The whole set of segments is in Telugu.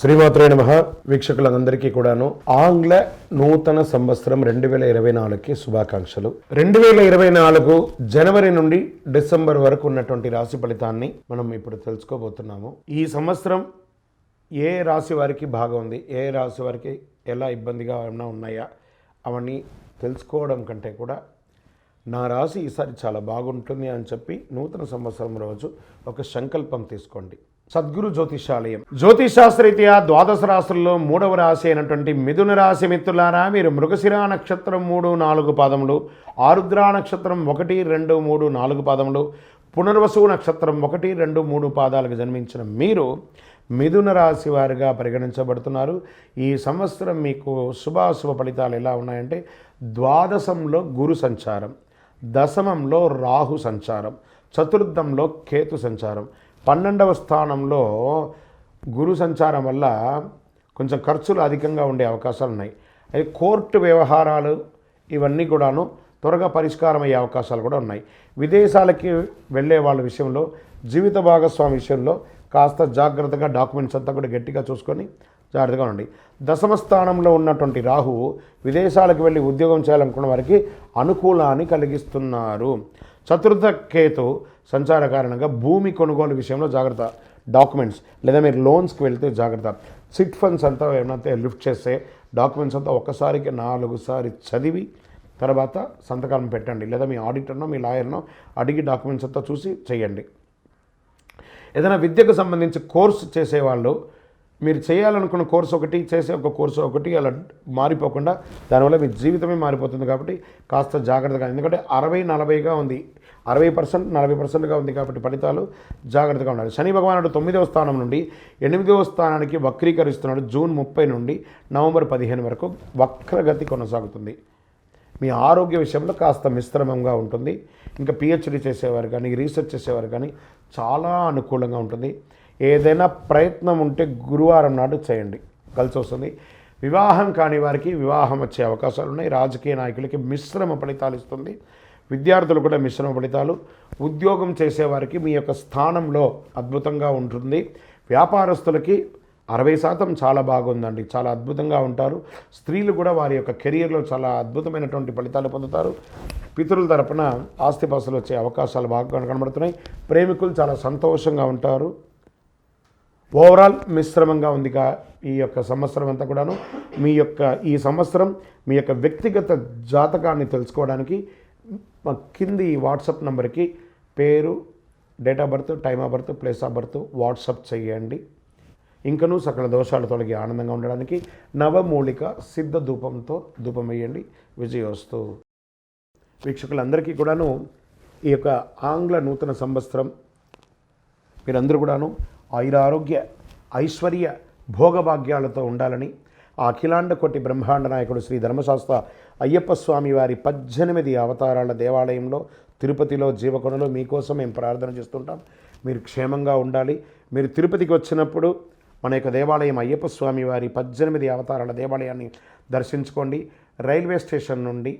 శ్రీమాత్రే నమ. వీక్షకులందరికీ కూడాను ఆంగ్ల నూతన సంవత్సరం రెండు వేల ఇరవై నాలుగుకి శుభాకాంక్షలు. రెండు వేల ఇరవై నాలుగు జనవరి నుండి డిసెంబర్ వరకు ఉన్నటువంటి రాశి ఫలితాన్ని మనం ఇప్పుడు తెలుసుకోబోతున్నాము. ఈ సంవత్సరం ఏ రాశి వారికి బాగా ఉంది? ఏ రాశి వారికి ఎలా ఇబ్బందిగా ఏమైనా ఉన్నాయా? అవన్నీ తెలుసుకోవడం కంటే కూడా నా రాశి ఈసారి చాలా బాగుంటుంది అని చెప్పి నూతన సంవత్సరం రోజు ఒక సంకల్పం తీసుకోండి. సద్గురు జ్యోతిషాలయం. జ్యోతిషాస్త్రరీత్యా ద్వాదశ రాశుల్లో మూడవ రాశి అయినటువంటి మిథున రాశి మిత్రులారా మీరు మృగశిరా నక్షత్రం మూడు నాలుగు పాదములు ఆరుద్రా నక్షత్రం ఒకటి రెండు మూడు నాలుగు పాదములు పునర్వసు నక్షత్రం ఒకటి రెండు మూడు పాదాలకు జన్మించిన మీరు మిథున రాశి వారిగా పరిగణించబడుతున్నారు. ఈ సంవత్సరం మీకు శుభాశుభ ఫలితాలు ఎలా ఉన్నాయంటే ద్వాదశంలో గురు సంచారం దశమంలో రాహు సంచారం చతుర్థంలో కేతు సంచారం పన్నెండవ స్థానంలో గురు సంచారం వల్ల కొంచెం ఖర్చులు అధికంగా ఉండే అవకాశాలు ఉన్నాయి. అయితే కోర్టు వ్యవహారాలు ఇవన్నీ కూడాను త్వరగా పరిష్కారం అయ్యే అవకాశాలు కూడా ఉన్నాయి. విదేశాలకి వెళ్ళే వాళ్ళ విషయంలో జీవిత భాగస్వామి విషయంలో కాస్త జాగ్రత్తగా డాక్యుమెంట్స్ అంతా కూడా గట్టిగా చూసుకొని జాగ్రత్తగా ఉండండి. దశమ స్థానంలో ఉన్నటువంటి రాహువు విదేశాలకు వెళ్ళి ఉద్యోగం చేయాలనుకున్న వారికి అనుకూలాన్ని కలిగిస్తున్నారు. చతుర్థ కేతు సంచార కారణంగా భూమి కొనుగోలు విషయంలో జాగ్రత్త డాక్యుమెంట్స్ లేదా మీరు లోన్స్కి వెళ్తే జాగ్రత్త. సిట్ ఫండ్స్ అంతా ఏమైనా లిఫ్ట్ చేస్తే డాక్యుమెంట్స్ అంతా ఒక్కసారికి నాలుగుసారి చదివి తర్వాత సంతకాలం పెట్టండి. లేదా మీ ఆడిటర్నో మీ లాయర్నో అడిగి డాక్యుమెంట్స్ అంతా చూసి చేయండి. ఏదైనా విద్యకు సంబంధించి కోర్సు చేసేవాళ్ళు మీరు చేయాలనుకున్న కోర్సు ఒకటి చేసే ఒక కోర్సు ఒకటి అలా మారిపోకుండా దానివల్ల మీ జీవితమే మారిపోతుంది కాబట్టి కాస్త జాగ్రత్తగా ఎందుకంటే అరవై నలభైగా ఉంది. అరవై పర్సెంట్ నలభై పర్సెంట్గా ఉంది కాబట్టి ఫలితాలు జాగ్రత్తగా ఉండాలి. శని భగవానుడు తొమ్మిదవ స్థానం నుండి ఎనిమిదవ స్థానానికి వక్రీకరిస్తున్నాడు జూన్ ముప్పై నుండి నవంబర్ పదిహేను వరకు. వక్రగతి కొనసాగుతుంది. మీ ఆరోగ్య విషయంలో కాస్త మిశ్రమంగా ఉంటుంది. ఇంకా పిహెచ్డి చేసేవారు కానీ రీసెర్చ్ చేసేవారు కానీ చాలా అనుకూలంగా ఉంటుంది. ఏదైనా ప్రయత్నం ఉంటే గురువారం నాడు చేయండి. కలిసి వస్తుంది వివాహం కాని వారికి వివాహం వచ్చే అవకాశాలు ఉన్నాయి. రాజకీయ నాయకులకి మిశ్రమ ఫలితాలు ఇస్తుంది. విద్యార్థులు కూడా మిశ్రమ ఫలితాలు. ఉద్యోగం చేసేవారికి మీ యొక్క స్థానంలో అద్భుతంగా ఉంటుంది. వ్యాపారస్తులకి అరవై శాతం చాలా బాగుందండి. చాలా అద్భుతంగా ఉంటారు. స్త్రీలు కూడా వారి యొక్క కెరియర్లో చాలా అద్భుతమైనటువంటి ఫలితాలు పొందుతారు. పితరుల తరపున ఆస్తిపాస్తులు వచ్చే అవకాశాలు బాగా కనబడుతున్నాయి. ప్రేమికులు చాలా సంతోషంగా ఉంటారు. ఓవరాల్ మిశ్రమంగా ఉందిగా ఈ యొక్క సంవత్సరం అంతా కూడాను. మీ యొక్క ఈ సంవత్సరం మీ యొక్క వ్యక్తిగత జాతకాన్ని తెలుసుకోవడానికి మా కింది వాట్సాప్ నెంబర్కి పేరు date of birth time of birth place of birth WhatsApp చేయండి. ఇంకనూ సకల దోషాలు తొలగి ఆనందంగా ఉండడానికి నవమూలిక సిద్ధ ధూపంతో ధూపం వేయండి విజయోస్తు. వీక్షకులందరికీ కూడాను ఈ యొక్క ఆంగ్ల నూతన సంవత్సరం మీరందరూ కూడాను ఆయురారోగ్య ఐశ్వర్య భోగభాగ్యాలతో ఉండాలని ఆ అఖిలాండ కోటి బ్రహ్మాండ నాయకుడు శ్రీ ధర్మశాస్త్ర అయ్యప్ప స్వామి వారి పద్దెనిమిది అవతారాల దేవాలయంలో తిరుపతిలో జీవకొనలో మీకోసం మేము ప్రార్థన చేస్తుంటాం. మీరు క్షేమంగా ఉండాలి. మీరు తిరుపతికి వచ్చినప్పుడు మన యొక్క దేవాలయం అయ్యప్ప స్వామి వారి పద్దెనిమిది అవతారాల దేవాలయాన్ని దర్శించుకోండి. రైల్వే స్టేషన్ నుండి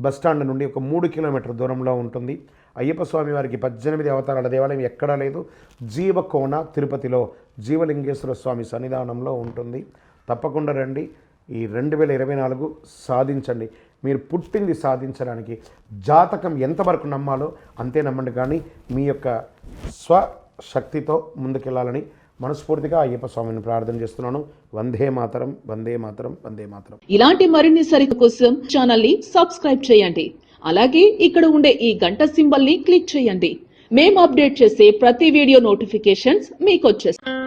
బస్ స్టాండ్ నుండి ఒక మూడు కిలోమీటర్ దూరంలో ఉంటుంది. అయ్యప్ప స్వామి వారికి పద్దెనిమిది అవతారాల దేవాలయం ఎక్కడా లేదు. జీవకోన తిరుపతిలో జీవలింగేశ్వర స్వామి సన్నిధానంలో ఉంటుంది. తప్పకుండా రండి. ఈ రెండు వేల ఇరవై నాలుగు సాధించండి. మీరు పుట్టింది సాధించడానికి జాతకం ఎంతవరకు నమ్మాలో అంతే నమ్మండి. కానీ మీ యొక్క స్వశక్తితో ముందుకెళ్ళాలని మనస్ఫూర్తిగా అయ్యప్ప స్వామిని ప్రార్థన చేస్తున్నాను. వందే మాతరం వందే మాతరం వందే మాతరం. ఇలాంటి మరిన్ని సరిత కోసం ఛానల్ని సబ్స్క్రైబ్ చేయండి. అలాగే ఇక్కడ ఉండే ఈ గంట సింబల్ని క్లిక్ చేయండి. మేము అప్డేట్ చేసే ప్రతి వీడియో నోటిఫికేషన్స్ మీకు వచ్చేస్తాయి